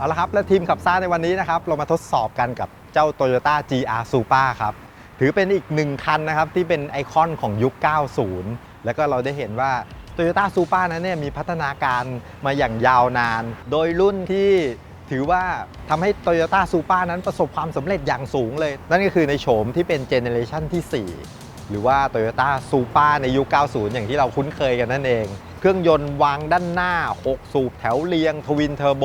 เอาละครับและทีมขับซ่าในวันนี้นะครับ เรามาทดสอบกันกับเจ้า Toyota GR Supra ครับ ถือเป็นอีกหนึ่งคันนะครับ ที่เป็นไอคอนของยุค 90 แล้วก็เราได้เห็นว่า Toyota Supra นั้นเนี่ยมีพัฒนาการมาอย่างยาวนาน โดยรุ่นที่ถือว่าทำให้ Toyota Supra นั้นประสบความสำเร็จอย่างสูงเลย นั่นก็คือในโฉมที่เป็นเจเนเรชันที่ 4 หรือว่า Toyota Supra ในยุค 90 อย่างที่เราคุ้นเคยกันนั่นเอง เครื่องยนต์วางด้านหน้า 6 สูบแถวเรียงทวินเทอร์โบ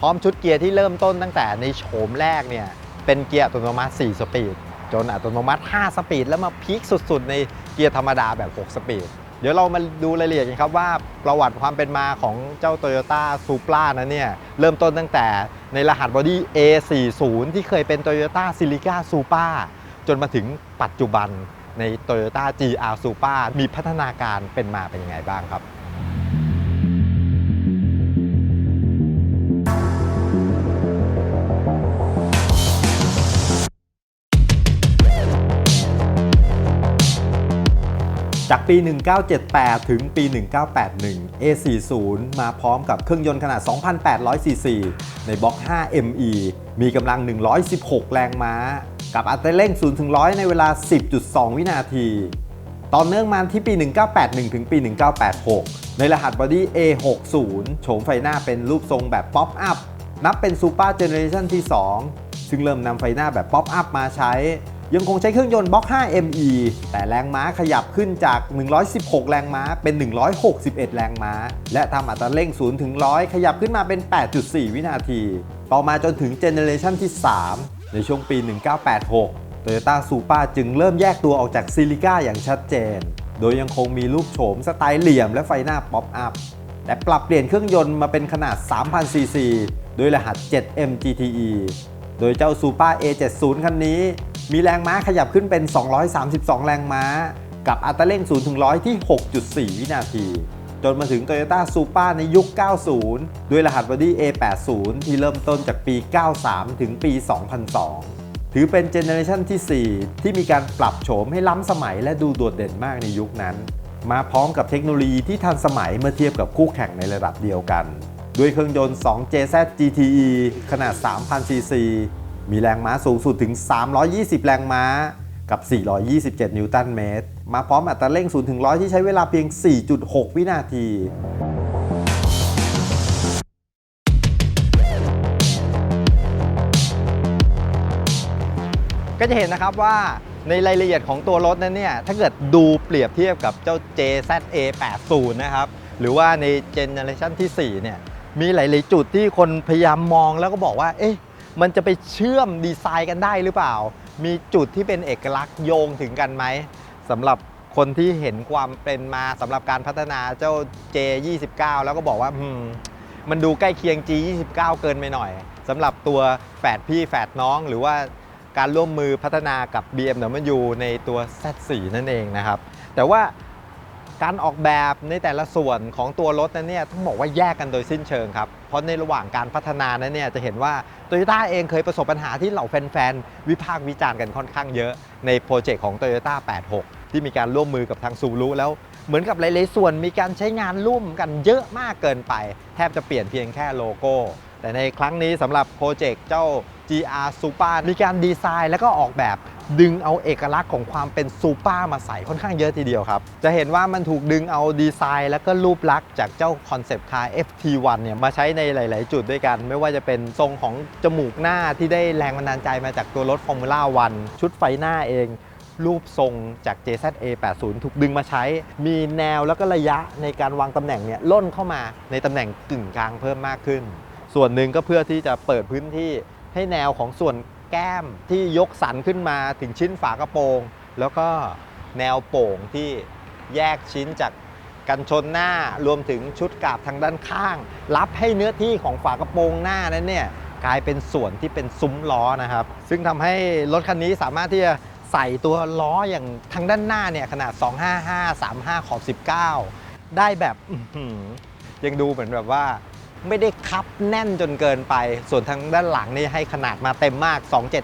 พร้อมชุดเกียร์ที่เริ่มต้นตั้งแต่ในโฉมแรกเนี่ย เป็นเกียร์อัตโนมัติ 4 สปีด จนอัตโนมัติ 5 สปีด แล้วมาพีคสุดๆ ในเกียร์ธรรมดาแบบ 6 สปีด เดี๋ยวเรามาดูรายละเอียดกันครับว่าประวัติความเป็นมาของเจ้า Toyota Supra นั้นเนี่ยเริ่มต้นตั้งแต่ในรหัสบอดี้ A40 ที่เคยเป็น Toyota Celica Supra จนมาถึงปัจจุบัน ใน Toyota GR Supra มีพัฒนาการเป็นมาเป็นยังไงบ้างครับ จากปี 1978 ถึงปี 1981 A40 มาพร้อมกับเครื่องยนต์ขนาด 2,800 ซีซี ในบล็อก 5 ME มีกำลัง 116 แรงม้า กับอัตราเร่ง 0 ถึง 100 ในเวลา 10.2 วินาที ต่อเนื่องมาที่ปี 1981 ถึงปี 1986 ในรหัสบอดี้ A60 โฉมไฟหน้าเป็นรูปทรงแบบป๊อปอัพ นับเป็นซูเปอร์เจเนอเรชันที่ 2 ซึ่งเริ่มนำไฟหน้าแบบป๊อปอัพมาใช้ ยังคงใช้เครื่องยนต์บล็อก 5 ME แต่แรงม้าขยับขึ้นจาก 116 แรงม้าเป็น 161 แรงม้า และทำอัตราเร่ง 0 ถึง 100 ขยับขึ้นมาเป็น 8.4 วินาที ต่อมาจนถึงเจเนอเรชันที่ 3 ในช่วงปี 1986 Toyota Supra จึงเริ่มแยกตัวออกจากซิลิก้าอย่างชัดเจน โดยยังคงมีรูปโฉมสไตล์เหลี่ยมและไฟหน้าป๊อปอัพ แต่ปรับเปลี่ยนเครื่องยนต์มาเป็นขนาด 3,000 ซีซีโดยรหัส 7M GTE โดยเจ้า Supra A70 คันนี้ มีแรงม้าขยับขึ้นเป็น 232 แรงม้า กับอัตราเร่ง 0-100 ที่ 6.4 วินาที จนมาถึง Toyota Supra ในยุค 90 ด้วยรหัสบอดี้ A80 ที่เริ่มต้นจากปี 93 ถึงปี 2002 ถือเป็นเจเนอเรชันที่ 4 ที่มีการปรับโฉมให้ล้ำสมัยและดูโดดเด่นมากในยุคนั้น มาพร้อมกับเทคโนโลยีที่ทันสมัยเมื่อเทียบกับคู่แข่งในระดับเดียวกัน ด้วยเครื่องยนต์ 2JZ GTE ขนาด 3,000ซีซีมีแรงม้าสูงสุดถึง 320 แรงม้า กับ 427 นิวตันเมตร มาพร้อมอัตราเร่ง 0 ถึง 100 ที่ใช้เวลาเพียง 4.6 วินาที ก็จะเห็นนะครับว่าในรายละเอียดของตัวรถนั้นเนี่ย ถ้าเกิดดูเปรียบเทียบกับเจ้า JZA 80นะครับ หรือว่าในเจเนอเรชันที่ 4 เนี่ย มีหลาย ๆ จุดที่คนพยายามมองแล้วก็บอกว่า เอ๊ะ มันจะไปเชื่อมดีไซน์กันได้หรือเปล่า มีจุดที่เป็นเอกลักษณ์โยงถึงกันไหม สำหรับคนที่เห็นความเป็นมาสำหรับการพัฒนาเจ้า J29 แล้วก็บอกว่าอืมมันดูใกล้เคียง G29 เกินไปหน่อยสำหรับตัวแฝดพี่แฝดน้อง หรือว่าการร่วมมือพัฒนากับ BMW ในตัว Z4 นั่นเองนะครับ แต่ว่าการออกแบบในแต่ละส่วนของตัวรถนั้นเนี่ยต้องบอกว่าแยกกันโดยสิ้นเชิงครับ เพราะในระหว่างการพัฒนานั้นเนี่ยจะเห็นว่า Toyota เองเคยประสบปัญหาที่เหล่าแฟนๆ วิพากษ์วิจารณ์กันค่อนข้างเยอะในโปรเจกต์ของ Toyota 86 ที่มีการร่วมมือกับทางซูรุแล้วเหมือนกับหลายๆส่วนมีการใช้งานร่วมกันเยอะมากเกินไป แทบจะเปลี่ยนเพียงแค่โลโก้ แต่ในครั้งนี้สำหรับโปรเจกต์เจ้า GR Super มีการดีไซน์แล้วก็ออกแบบดึงเอาเอกลักษณ์ของความเป็นซูเปอร์มาใส่ค่อนข้างเยอะทีเดียวครับ จะเห็นว่ามันถูกดึงเอาดีไซน์ แล้วก็รูปลักษณ์จากเจ้าคอนเซปต์คาร์ FT1 เนี่ยมาใช้ในหลาย ๆ จุดด้วยกัน ไม่ว่าจะเป็นทรงของจมูกหน้าที่ได้แรงบันดาลใจมาจากตัวรถ Formula 1 ชุดไฟหน้าเอง รูปทรงจาก JZA 80 ถูกดึงมาใช้ มีแนวแล้วก็ระยะในการวางตำแหน่งเนี่ยล่นเข้ามาในตำแหน่งกึ่งกลางเพิ่มมากขึ้น ส่วนหนึ่งก็เพื่อที่จะเปิดพื้นที่ให้แนวของส่วนแก้มที่ยกสันขึ้นมาถึงชิ้นฝากระโปรง แล้วก็แนวโป่งที่แยกชิ้นจากกันชนหน้ารวมถึงชุดกาบทางด้านข้าง รับให้เนื้อที่ของฝากระโปรงหน้านั้นเนี่ยกลายเป็นส่วนที่เป็นซุ้มล้อนะครับ ซึ่งทำให้รถคันนี้สามารถที่จะ ใส่ตัวล้ออย่างทางด้านหน้าเนี่ยขนาด 255 35 ขอบ 19 ได้แบบยังดูเหมือนแบบว่าไม่ได้คับแน่นจนเกินไป ส่วนทางด้านหลังนี่ให้ขนาดมาเต็มมาก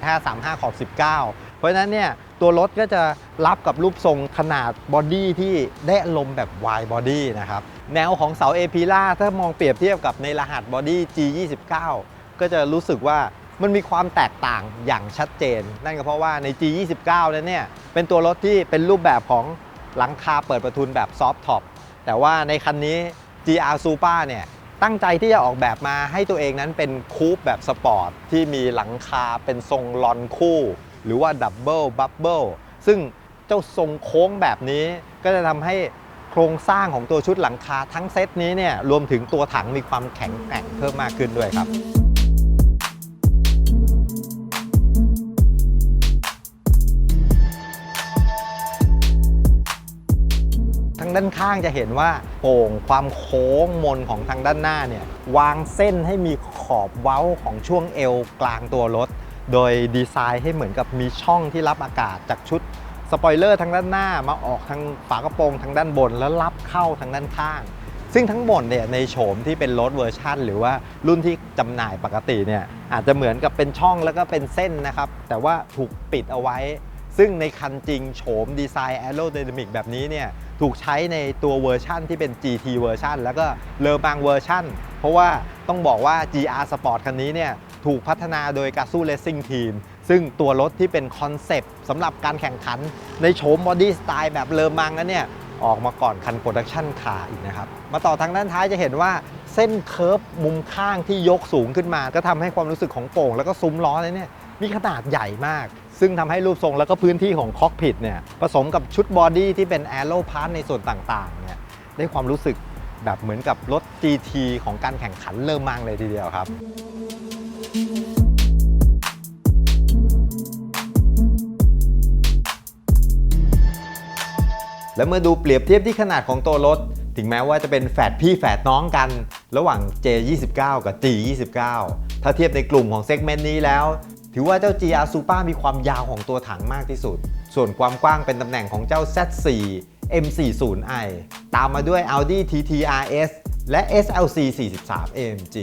27535 ขอบ 19 เพราะฉะนั้นเนี่ยตัวรถก็จะรับกับรูปทรงขนาดบอดี้ที่ได้อารมณ์แบบ wide body นะครับ แนวของเสาเอพิล่าถ้ามองเปรียบเทียบกับในรหัสบอดี้ G29 ก็จะรู้สึกว่า มันมีความแตกต่างอย่างชัดเจน นั่นก็เพราะว่าใน G29 นั้นเนี่ยเป็นตัวรถที่เป็นรูปแบบของหลังคาเปิดประทุนแบบซอฟท็อปแต่ว่าในคันนี้ GR Super เนี่ยตั้งใจที่จะออกแบบมาให้ตัวเองนั้นเป็นคูปแบบสปอร์ตที่มีหลังคาเป็นทรงลอนคู่ หรือว่าดับเบิลบับเบิลซึ่งเจ้าทรงโค้งแบบนี้ก็จะทำให้โครงสร้างของตัวชุดหลังคาทั้งเซตนี้เนี่ยรวมถึงตัวถังมีความแข็งแกร่งเพิ่มมากขึ้นด้วยครับางด้านข้างจะเห็นว่าโป่งความโค้งมนของทางด้านหน้าเนี่ยวางเส้นให้มีขอบเว้าของช่วงเอวกลางตัวรถ โดยดีไซน์ให้เหมือนกับมีช่องที่รับอากาศจากชุดสปอยเลอร์ทางด้านหน้ามาออกทางฝากระโปรงทางด้านบน แล้วรับเข้าทางด้านข้าง ซึ่งทั้งหมดเนี่ยในโฉมที่เป็นรถเวอร์ชันหรือว่ารุ่นที่จำหน่ายปกติเนี่ยอาจจะเหมือนกับเป็นช่องแล้วก็เป็นเส้นนะครับ แต่ว่าถูกปิดเอาไว้ ซึ่งในคันจริงโฉมดีไซน์แอโร d y นามิกแบบนี้เนี่ย ถูกใช้ในตัวเวอร์ชั่นที่เป็น GT เวอร์ชันแล้วก็เลอบางเวอร์ชันเพราะว่าต้องบอกว่า GR Sport คันนี้เนี่ยถูกพัฒนาโดย g a z o Racing Team ซึ่งตัวรถที่เป็นคอนเซปต์สำหรับการแข่งขันในโฉมบอดี้สไตล์แบบเลอมังนั้นเนี่ยออกมาก่อนคันโปรดักชันคาอีกนะครับ มาต่อทางด้านท้ายจะเห็นว่าเส้นเคิร์ฟมุมข้างที่ยกสูงขึ้นมา ก็ทำให้ความรู้สึกของโป่ง แล้วก็ซุ้มล้อเลยเนี่ยมีขนาดใหญ่มาก ซึ่งทำให้รูปทรงแล้วก็พื้นที่ของคอกพิทเนี่ยผสมกับชุดบอดี้ที่เป็นแอโรพาร์ทในส่วนต่างๆเนี่ยได้ความรู้สึกแบบเหมือนกับรถ GT ของการแข่งขันเริ่มมังเลยทีเดียวครับและเมื่อดูเปรียบเทียบที่ขนาดของตัวรถ ถึงแม้ว่าจะเป็นแฝดพี่แฝดน้องกัน ระหว่าง J29 กับ G29 ถ้าเทียบในกลุ่มของเซกเมนต์นี้แล้ว ถือว่าเจ้า GR Super มีความยาวของตัวถังมากที่สุด ส่วนความกว้างเป็นตำแหน่งของเจ้า Z4 M40i ตามมาด้วย Audi TT RS และ SLC 43 AMG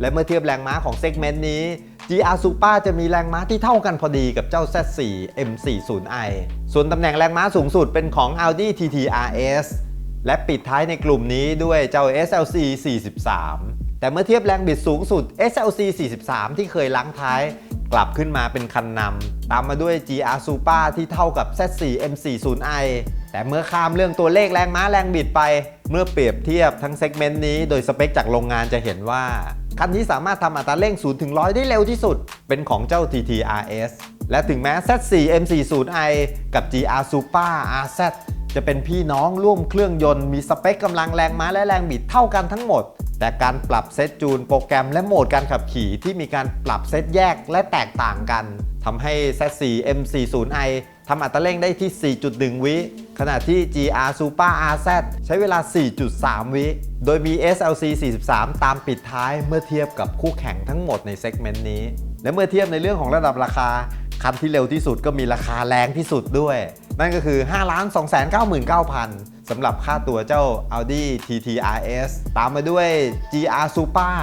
และเมื่อเทียบแรงม้าของเซกเมนต์นี้ GR Super จะมีแรงม้าที่เท่ากันพอดีกับเจ้า Z4 M40i ส่วนตำแหน่งแรงม้าสูงสุดเป็นของ Audi TT RS และปิดท้ายในกลุ่มนี้ด้วยเจ้า SLC 43 แต่เมื่อเทียบแรงบิดสูงสุด SLC 43 ที่เคยล้างท้าย กลับขึ้นมาเป็นคันนำตามมาด้วย GR Super ที่เท่ากับ Z4 M40i แต่เมื่อข้ามเรื่องตัวเลขแรงม้าแรงบิดไป เมื่อเปรียบเทียบทั้งเซกเมนต์นี้โดยสเปคจากโรงงานจะเห็นว่า คันที่สามารถทำอัตราเร่ง 0 ถึง 100 ได้เร็วที่สุด เป็นของเจ้า TT RS และถึงแม้ Z4 M40i กับ GR Super RZ จะเป็นพี่น้องร่วมเครื่องยนต์มีสเปคกำลังแรงม้าและแรงบิดเท่ากันทั้งหมด แต่การปรับเซตจูนโปรแกรมและโหมดการขับขี่ที่มีการปรับเซตแยกและแตกต่างกันทำให้ Z4 M40i ทำอัตราเร่งได้ที่ 4.1 วิ ขณะที่ GR Super RZ ใช้เวลา 4.3 วิ โดยมี SLC 43 ตามปิดท้ายเมื่อเทียบกับคู่แข่งทั้งหมดในเซกเมนต์นี้ และเมื่อเทียบในเรื่องของระดับราคา คันที่เร็วที่สุดก็มีราคาแรงที่สุดด้วย นั่นก็คือ 5 2 9 9 0 0 0สำหรับค่าตัวเจ้า Audi TT RS ตามมาด้วย GR Super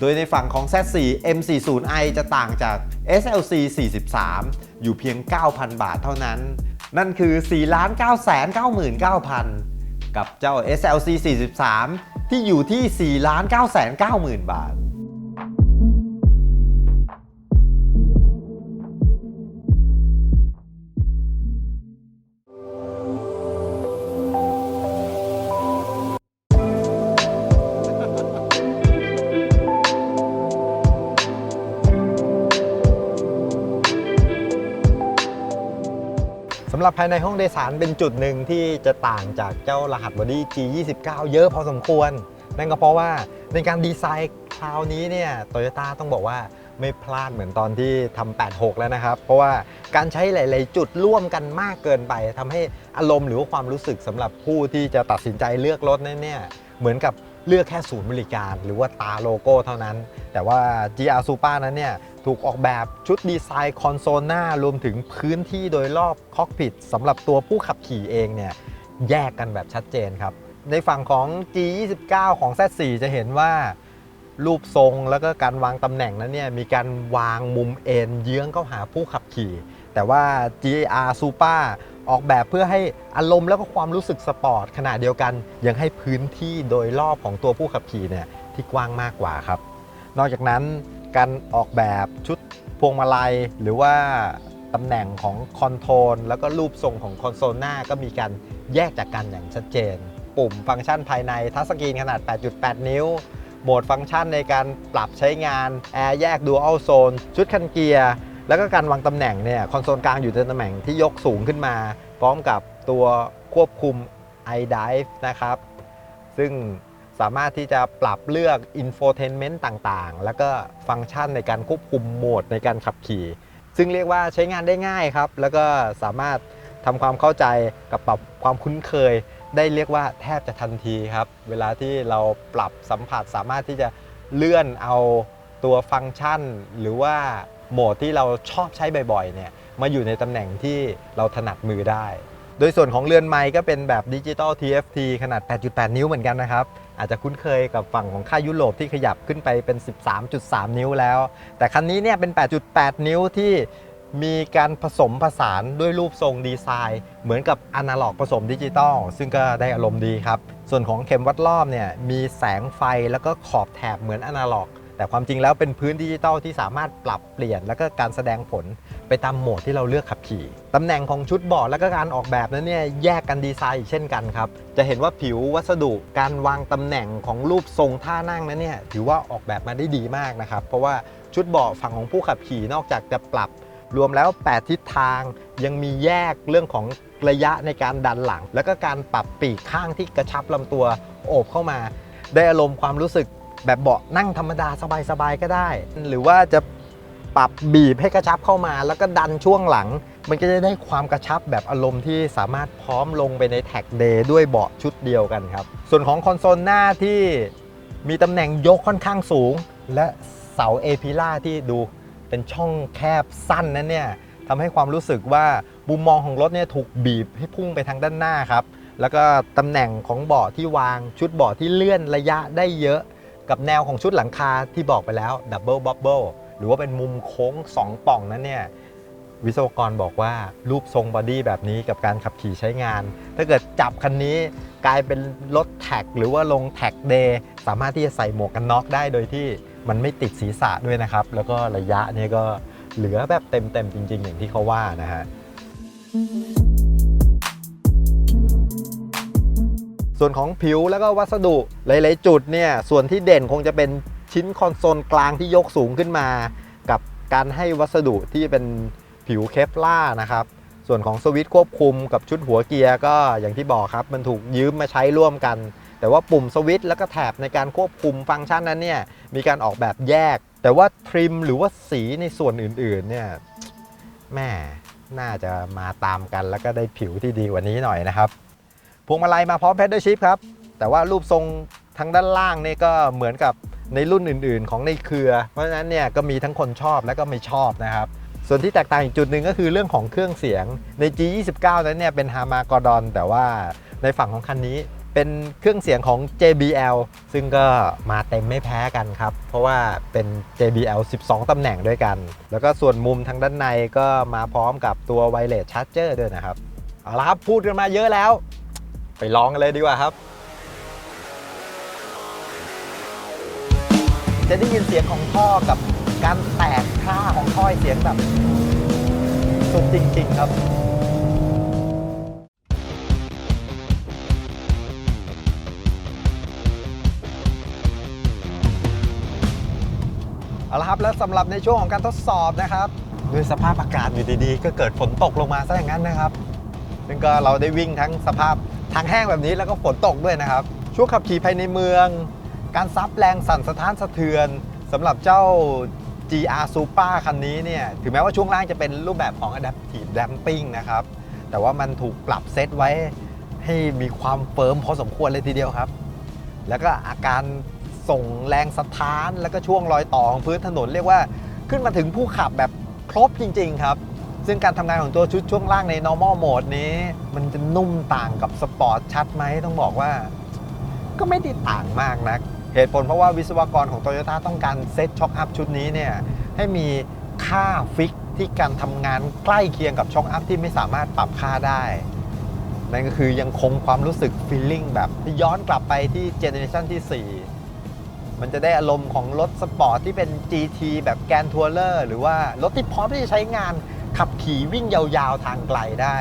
โดยในฝั่งของ Z4 M40i จะต่างจาก SLC 43 อยู่เพียง 9,000 บาทเท่านั้น นั่นคือ 4 9 9 9 9 0 0 กับเจ้า SLC 43 ที่อยู่ที่ 4 9 9 0 0 0 บาท รับภายในห้องโดยสารเป็นจุดหนึ่งที่จะต่างจากเจ้ารหัสบอดี้ G29 เยอะพอสมควร นั่นก็เพราะว่าในการดีไซน์คราวนี้เนี่ยโตโยต้าต้องบอกว่าไม่พลาดเหมือนตอนที่ทำ86 แล้วนะครับ เพราะว่าการใช้หลาย ๆ จุดร่วมกันมากเกินไปทำให้อารมณ์หรือว่าความรู้สึกสำหรับผู้ที่จะตัดสินใจเลือกรถนั้นเนี่ยเหมือนกับ เลือกแค่ศูนย์บริการ หรือว่าตาโลโก้เท่านั้น แต่ว่า GR Super นั้นเนี่ยถูกออกแบบชุดดีไซน์คอนโซลหน้ารวมถึงพื้นที่โดยรอบคอกพิทสำหรับตัวผู้ขับขี่เองเนี่ยแยกกันแบบชัดเจนครับ ในฝั่งของ G29 ของ Z4 จะเห็นว่ารูปทรงแล้วก็การวางตำแหน่งนั้นเนี่ยมีการวางมุมเอ็นเยื้องเข้าหาผู้ขับขี่ แต่ว่า GR Super ออกแบบเพื่อให้อารมณ์แล้วก็ความรู้สึกสปอร์ตขณะเดียวกัน ยังให้พื้นที่โดยรอบของตัวผู้ขับขี่เนี่ยที่กว้างมากกว่าครับ นอกจากนั้นการออกแบบชุดพวงมาลัย หรือว่าตำแหน่งของคอนโทรลแล้วก็รูปทรงของคอนโซลหน้าก็มีการแยกจากกันอย่างชัดเจน ปุ่มฟังก์ชันภายในทัชสกรีนขนาด 8.8 นิ้วโหมดฟังก์ชันในการปรับใช้งาน แอร์แยก Dual Zone ชุดคันเกียร์ แล้วก็การวางตำแหน่งเนี่ยคอนโซลกลางอยู่ในตำแหน่งที่ยกสูงขึ้นมา พร้อมกับตัวควบคุม iDrive นะครับ ซึ่งสามารถที่จะปรับเลือก infotainment ต่างๆ แล้วก็ฟังก์ชันในการควบคุมโหมดในการขับขี่ ซึ่งเรียกว่าใช้งานได้ง่ายครับ แล้วก็สามารถทำความเข้าใจกับปรับความคุ้นเคย ได้เรียกว่าแทบจะทันทีครับ เวลาที่เราปรับสัมผัสสามารถที่จะเลื่อนเอาตัวฟังก์ชัน หรือว่า โหมดที่เราชอบใช้บ่อยๆเนี่ยมาอยู่ในตำแหน่งที่เราถนัดมือได้ โดยส่วนของเรือนไม้ก็เป็นแบบดิจิตอล TFT ขนาด 8.8 นิ้วเหมือนกันนะครับ อาจจะคุ้นเคยกับฝั่งของค่ายยุโรปที่ขยับขึ้นไปเป็น 13.3 นิ้วแล้ว แต่คันนี้เนี่ยเป็น 8.8 นิ้วที่มีการผสมผสานด้วยรูปทรงดีไซน์ เหมือนกับอนาล็อกผสมดิจิตอลซึ่งก็ได้อารมณ์ดีครับ ส่วนของเข็มวัดรอบเนี่ยมีแสงไฟแล้วก็ขอบแถบเหมือนอนาล็อก แต่ความจริงแล้วเป็นพื้นดิจิตอลที่สามารถปรับเปลี่ยน แล้วก็การแสดงผลไปตามโหมดที่เราเลือกขับขี่ตำแหน่งของชุดเบาะแล้วก็การออกแบบนั้นเนี่ยแยกกันดีไซน์อีกเช่นกันครับจะเห็นว่าผิววัสดุการวางตำแหน่งของรูปทรงท่านั่งนั้นเนี่ยถือว่าออกแบบมาได้ดีมากนะครับเพราะว่าชุดเบาะฝั่งของผู้ขับขี่นอกจากจะปรับรวมแล้ว 8 ทิศทางยังมีแยกเรื่องของระยะในการดันหลัง แล้วก็การปรับปีกข้างที่กระชับลำตัวโอบเข้ามา ได้อารมณ์ความรู้สึก แบบเบาะนั่งธรรมดาสบายๆก็ได้ หรือว่าจะปรับบีบให้กระชับเข้ามา แล้วก็ดันช่วงหลัง มันก็จะได้ความกระชับแบบอารมณ์ที่สามารถพร้อมลงไปในแท็กเดย์ด้วยเบาะชุดเดียวกันครับ ส่วนของคอนโซลหน้าที่มีตำแหน่งยกค่อนข้างสูง และเสาเอพิล่าที่ดูเป็นช่องแคบสั้นนั้นเนี่ยทำให้ความรู้สึกว่ามุมมองของรถเนี่ยถูกบีบให้พุ่งไปทางด้านหน้าครับ แล้วก็ตำแหน่งของเบาะที่วางชุดเบาะที่เลื่อนระยะได้เยอะ กับแนวของชุดหลังคาที่บอกไปแล้วดับเบิลบับเบิลหรือว่าเป็นมุมโค้ง 2 ป่องนั้นเนี่ยวิศวกรบอกว่ารูปทรงบอดี้แบบนี้กับการขับขี่ใช้งาน ถ้าเกิดจับคันนี้กลายเป็นรถแท็กหรือว่าลงแท็กเดย์สามารถที่จะใส่หมวกกันน็อกได้โดยที่มันไม่ติดศีรษะด้วยนะครับ แล้วก็ระยะนี่ก็เหลือแบบเต็มๆจริง ๆ อย่างที่เขาว่านะฮะ ส่วนของผิวแล้วก็วัสดุหลาย ๆ จุดเนี่ยส่วนที่เด่นคงจะเป็นชิ้นคอนโซลกลางที่ยกสูงขึ้นมา กับการให้วัสดุที่เป็นผิวเคฟล่านะครับ ส่วนของสวิตช์ควบคุมกับชุดหัวเกียร์ก็อย่างที่บอกครับ มันถูกยืมมาใช้ร่วมกัน แต่ว่าปุ่มสวิตช์แล้วก็แถบในการควบคุมฟังก์ชันนั้นเนี่ยมีการออกแบบแยก แต่ว่าทริมหรือว่าสีในส่วนอื่น ๆ เนี่ยแม่น่าจะมาตามกันแล้วก็ได้ผิวที่ดีกว่านี้หน่อยนะครับ พวงมาลัยมาพร้อมแพดเดิลชิพครับ แต่ว่ารูปทรงทางด้านล่างนี่ก็เหมือนกับในรุ่นอื่น ๆ ของในเครือ เพราะฉะนั้นเนี่ยก็มีทั้งคนชอบและก็ไม่ชอบนะครับ ส่วนที่แตกต่างอีกจุดหนึ่งก็คือเรื่องของเครื่องเสียงใน G29 นั้นเนี่ยเป็นฮามากอดอนแต่ว่าในฝั่งของคันนี้เป็นเครื่องเสียงของ JBL ซึ่งก็มาเต็มไม่แพ้กันครับ เพราะว่าเป็น JBL 12 ตำแหน่งด้วยกัน แล้วก็ส่วนมุมทางด้านในก็มาพร้อมกับตัวไวเลสชาร์จเจอร์ด้วยนะครับ เอาละครับ พูดกันมาเยอะแล้ว ไปลองกันเลยดีกว่าครับ จะได้ยินเสียงของท่อกับการแตกค่าของท่อเสียงแบบสุดจริง ๆ ครับเอาละครับแล้วสำหรับในช่วงของการทดสอบนะครับด้วยสภาพอากาศอยู่ดีๆ ก็เกิดฝนตกลงมาซะอย่างนั้นนะครับ ซึ่งก็เราได้วิ่งทั้งสภาพ ทางแห้งแบบนี้แล้วก็ฝนตกด้วยนะครับ ช่วงขับขี่ภายในเมือง การซับแรงสั่นสะท้านสะเทือนสำหรับเจ้า GR Super คันนี้เนี่ย ถึงแม้ว่าช่วงล่างจะเป็นรูปแบบของ Adaptive Damping นะครับ แต่ว่ามันถูกปรับเซตไว้ให้มีความเฟิร์มพอสมควรเลยทีเดียวครับ แล้วก็อาการส่งแรงสะท้าน แล้วก็ช่วงรอยต่อของพื้นถนนเรียกว่าขึ้นมาถึงผู้ขับแบบครบจริง ๆ ครับ ซึ่งการทำงานของตัวชุดช่วงล่างใน normal mode นี้ มันจะนุ่มต่างกับสปอร์ตชัดไหมต้องบอกว่า ก็ไม่ได้ต่างมากนัก เหตุผลเพราะว่าวิศวกรของ Toyota ต้องการเซตช็อคอัพชุดนี้เนี่ยให้มีค่าฟิกที่การทำงานใกล้เคียงกับช็อคอัพที่ไม่สามารถปรับค่าได้ นั่นก็คือยังคงความรู้สึกฟีลลิ่งแบบย้อนกลับไปที่เจเนอเรชันที่ 4 มันจะได้อารมณ์ของรถสปอร์ตที่เป็น GT แบบแกนทัวร์เลอร์หรือว่ารถที่พร้อมที่จะใช้งานขับขี่วิ่งยาวๆทางไกลได้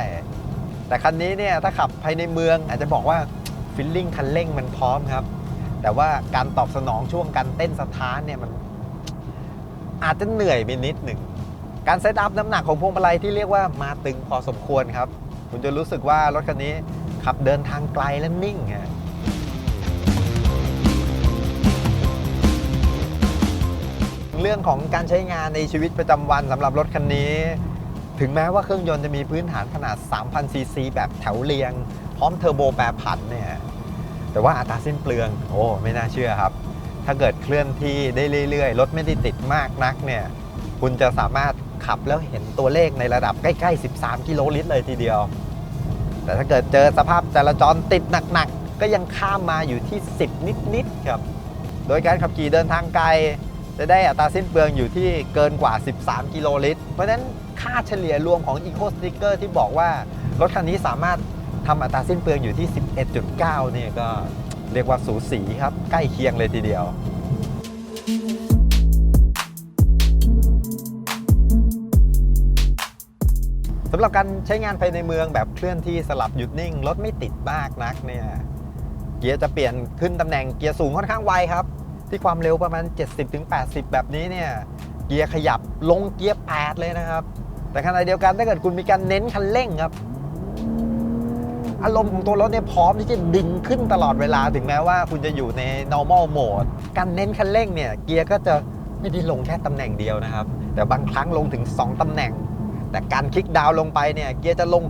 แต่คันนี้เนี่ยถ้าขับภายในเมืองอาจจะบอกว่าฟิลลิ่งคันเร่งมันพร้อมครับ แต่ว่าการตอบสนองช่วงการเต้นสถานเนี่ยมันอาจจะเหนื่อยไปนิดหนึ่ง การเซตอัพน้ำหนักของพวงมาลัยที่เรียกว่ามาตึงพอสมควรครับ คุณจะรู้สึกว่ารถคันนี้ขับเดินทางไกลและนิ่งฮะ เรื่องของการใช้งานในชีวิตประจำวันสำหรับรถคันนี้ ถึงแม้ว่าเครื่องยนต์จะมีพื้นฐานขนาด 3,000 ซีซีแบบแถวเรียง พร้อมเทอร์โบแปรผันเนี่ย แต่ว่าอัตราสิ้นเปลือง โอ้ ไม่น่าเชื่อครับ ถ้าเกิดเคลื่อนที่ได้เรื่อยๆ รถไม่ได้ติดมากนักเนี่ย คุณจะสามารถขับแล้วเห็นตัวเลขในระดับใกล้ๆ 13 กิโลลิตรเลยทีเดียว แต่ถ้าเกิดเจอสภาพจราจรติดหนักๆ ก็ยังข้ามมาอยู่ที่ 10 นิดๆครับ โดยการขับขี่เดินทางไกล จะได้อัตราสิ้นเปลืองอยู่ที่เกินกว่า 13 กิโลลิตร เพราะฉะนั้นค่าเฉลี่ยรวมของ Eco Sticker ที่บอกว่ารถคันนี้สามารถทำอัตราสิ้นเปลืองอยู่ที่ 11.9เนี่ยก็เรียกว่าสูสีครับ ใกล้เคียงเลยทีเดียวสำหรับการใช้งานภายในเมืองแบบเคลื่อนที่สลับหยุดนิ่ง รถไม่ติดมากนักเนี่ย เกียร์จะเปลี่ยนขึ้นตำแหน่งเกียร์สูงค่อนข้างไวครับ ที่ความเร็วประมาณ 70-80 แบบนี้เนี่ยเกียร์ขยับลงเกียร์8เลยนะครับ แต่ขณะเดียวกันถ้าเกิดคุณมีการเน้นคันเร่งครับ อารมณ์ของตัวรถเนี่ยพร้อมที่จะดึงขึ้นตลอดเวลาถึงแม้ว่าคุณจะอยู่ใน normal mode การเน้นคันเร่งเนี่ยเกียร์ก็จะไม่ได้ลงแค่ตำแหน่งเดียวนะครับ แต่บางครั้งลงถึง 2ตำแหน่ง แต่การคลิกดาวน์ลงไปเนี่ยเกียร์จะลง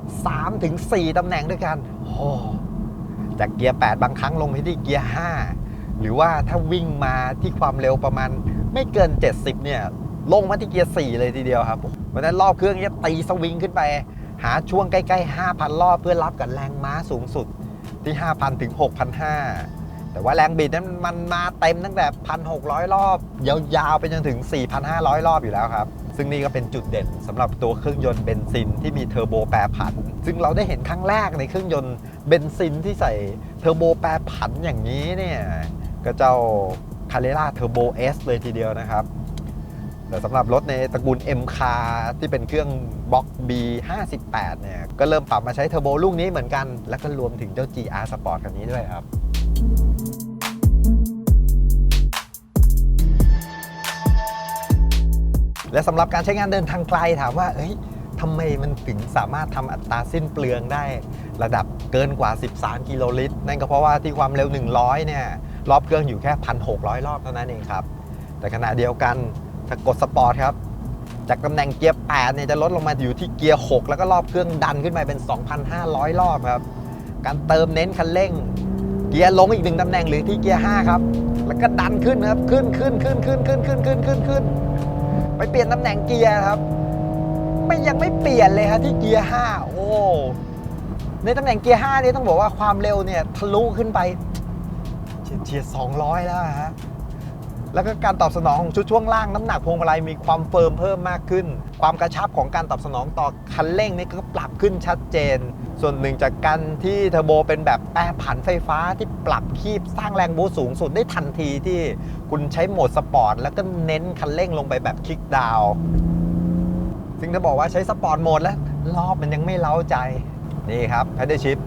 3-4ถึง4ตำแหน่งด้วยกันโอ้จากเกียร์ 8 บางครั้งลงไปที่เกียร์ 5 หรือว่าถ้าวิ่งมาที่ความเร็วประมาณไม่เกิน 70 เนี่ย ลงมาที่เกียร์ 4 เลยทีเดียวครับเพราะฉะนั้นรอบเครื่องเนี่ยตีสวิงขึ้นไป หาช่วงใกล้ๆ 5,000 รอบเพื่อรับกับแรงม้าสูงสุดที่ 5,000 ถึง 6,500 แต่ว่าแรงบิดนั้นมันมาเต็มตั้งแต่ 1,600 รอบ ยาวๆ ไปจนถึง 4,500 รอบอยู่แล้วครับ ซึ่งนี่ก็เป็นจุดเด่นสำหรับตัวเครื่องยนต์เบนซินที่มีเทอร์โบแปรผัน ซึ่งเราได้เห็นครั้งแรกในเครื่องยนต์เบนซินที่ใส่เทอร์โบแปรผันอย่างนี้เนี่ย ก็เจ้า c a r r e r a Turbo S เลยทีเดียวนะครับแต่สำหรับรถในตระกูล M Car ที่เป็นเครื่องบล็อก B 58 เนี่ย ก็เริ่มปรับมาใช้เทอร์โบลูกนี้เหมือนกัน แล้วก็รวมถึงเจ้า GR Sport คันนี้ด้วยครับและสำหรับการใช้งานเดินทางไกลถามว่า เอ้ยทำไมมันถึงสามารถทำอัตราสิ้นเปลืองได้ ระดับเกินกว่า 13 กิโลลิตร นั่นก็เพราะว่าที่ความเร็ว 100 เนี่ย รอบเครื่องอยู่แค่ 1,600 รอบเท่านั้นเองครับ แต่ขณะเดียวกันถ้ากดสปอร์ตครับ จากตำแหน่งเกียร์8เนี่ยจะลดลงมาอยู่ที่เกียร์ 6 แล้วก็รอบเครื่องดันขึ้นไปเป็น 2,500 รอบครับ การเติมเน้นคันเร่ง เกียร์ลงอีกหนึ่งตำแหน่งหรือที่เกียร์ 5 ครับ แล้วก็ดันขึ้นครับ ขึ้นขึ้นขึ้นขึ้นขึ้นขึ้นขึ้นขึ้นขึ้นไปเปลี่ยนตำแหน่งเกียร์ครับ ไม่ยังไม่เปลี่ยนเลยครับที่เกียร์ 5 โอ้ในตำแหน่งเกียร์ 5 นี่ต้องบอกว่าความเร็วเนี่ยทะลุขึ้นไป เฉียด200 แล้วฮะแล้วก็การตอบสนองของชุดช่วงล่างน้ำหนักพวงมาลัยมีความเฟิร์มเพิ่มมากขึ้น ความกระชับของการตอบสนองต่อคันเร่งนี่ก็ปรับขึ้นชัดเจน ส่วนหนึ่งจากการที่เทอร์โบเป็นแบบแปรผันไฟฟ้าที่ปรับคีบสร้างแรงบูชสูงสุดได้ทันทีที่คุณใช้โหมดสปอร์ตแล้วก็เน้นคันเร่งลงไปแบบคลิกดาวซึ่งถ้าบอกว่าใช้สปอร์ตโหมดแล้วรอบมันยังไม่เล้าใจนี่ครับแพดเดิลชิพ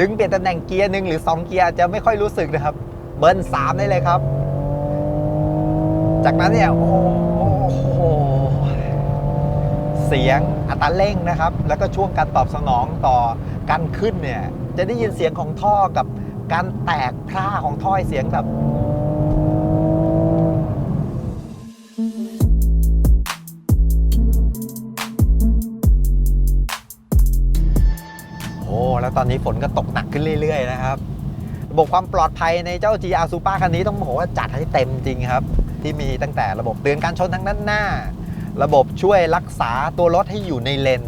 ดึงเปลี่ยนตำแหน่งเกียร์หนึ่งหรือ 2 เกียร์จะไม่ค่อยรู้สึกนะครับ เบิร์น3ได้เลยครับ จากนั้นเนี่ยโอ้โหเสียงอัตราเร่งนะครับ แล้วก็ช่วงการตอบสนองต่อการขึ้นเนี่ย จะได้ยินเสียงของท่อกับการแตกพร่าของท่อเสียงแบบโอ้แล้วตอนนี้ฝนก็ตกหนักขึ้นเรื่อย ๆ นะครับ ระบบความปลอดภัยในเจ้า GR Super คันนี้ต้องบอกว่าจัดให้เต็มจริงครับ ที่มีตั้งแต่ระบบเตือนการชนทางด้านหน้า ระบบช่วยรักษาตัวรถให้อยู่ในเลน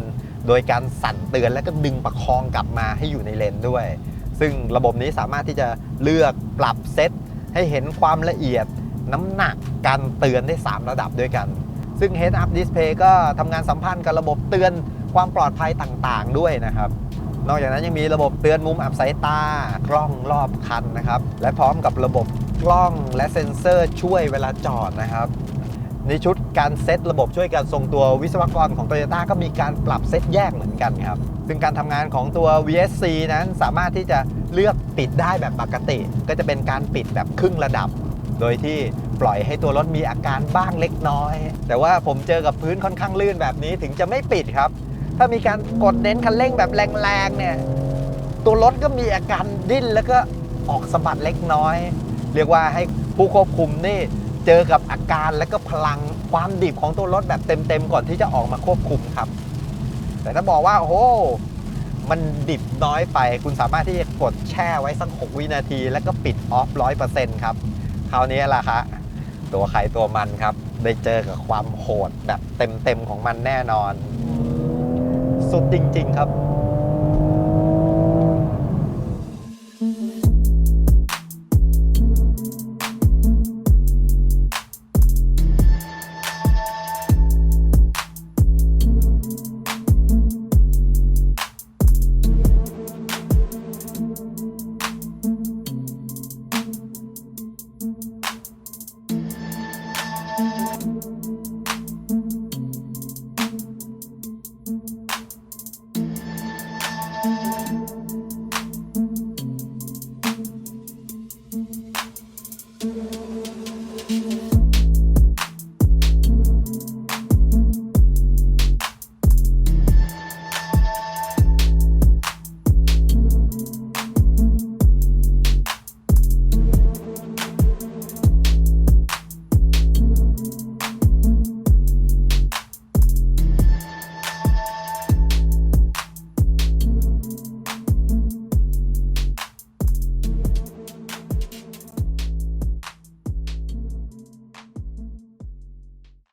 โดยการสั่นเตือนแล้วก็ดึงประคองกลับมาให้อยู่ในเลนด้วย ซึ่งระบบนี้สามารถที่จะเลือกปรับเซตให้เห็นความละเอียดน้ำหนักการเตือนได้ 3 ระดับด้วยกัน ซึ่ง Head Up Display ก็ทำงานสัมพันธ์กับระบบเตือนความปลอดภัยต่างๆ ด้วยนะครับ นอกจากนั้นยังมีระบบเตือนมุมอับสายตากล้องรอบคันนะครับ และพร้อมกับระบบกล้องและเซ็นเซอร์ช่วยเวลาจอดนะครับ ในชุดการเซตระบบช่วยการทรงตัววิศวกรของ Toyota ก็มีการปรับเซตแยกเหมือนกันครับ ซึ่งการทำงานของตัว VSC นั้นสามารถที่จะเลือกปิดได้แบบปกติ ก็จะเป็นการปิดแบบครึ่งระดับ โดยที่ปล่อยให้ตัวรถมีอาการบ้างเล็กน้อย แต่ว่าผมเจอกับพื้นค่อนข้างลื่นแบบนี้ถึงจะไม่ปิดครับ ถ้ามีการกดเน้นคันเร่งแบบแรงๆเนี่ย ตัวรถก็มีอาการดิ้นแล้วก็ออกสะบัดเล็กน้อย เรียกว่าให้ผู้ควบคุมนี่เจอกับอาการและก็พลังความดิบของตัวรถแบบเต็มๆก่อนที่จะออกมาควบคุมครับ แต่ถ้าบอกว่าโอ้โหมันดิบน้อยไป คุณสามารถที่จะกดแช่ไว้สัก 6 วินาที แล้วก็ปิดออฟร้อยเปอร์เซ็นต์ครับคราวนี้ล่ะคะตัวใครตัวมันครับ ได้เจอกับความโหดแบบเต็มๆของมันแน่นอน สุดจริงๆครับ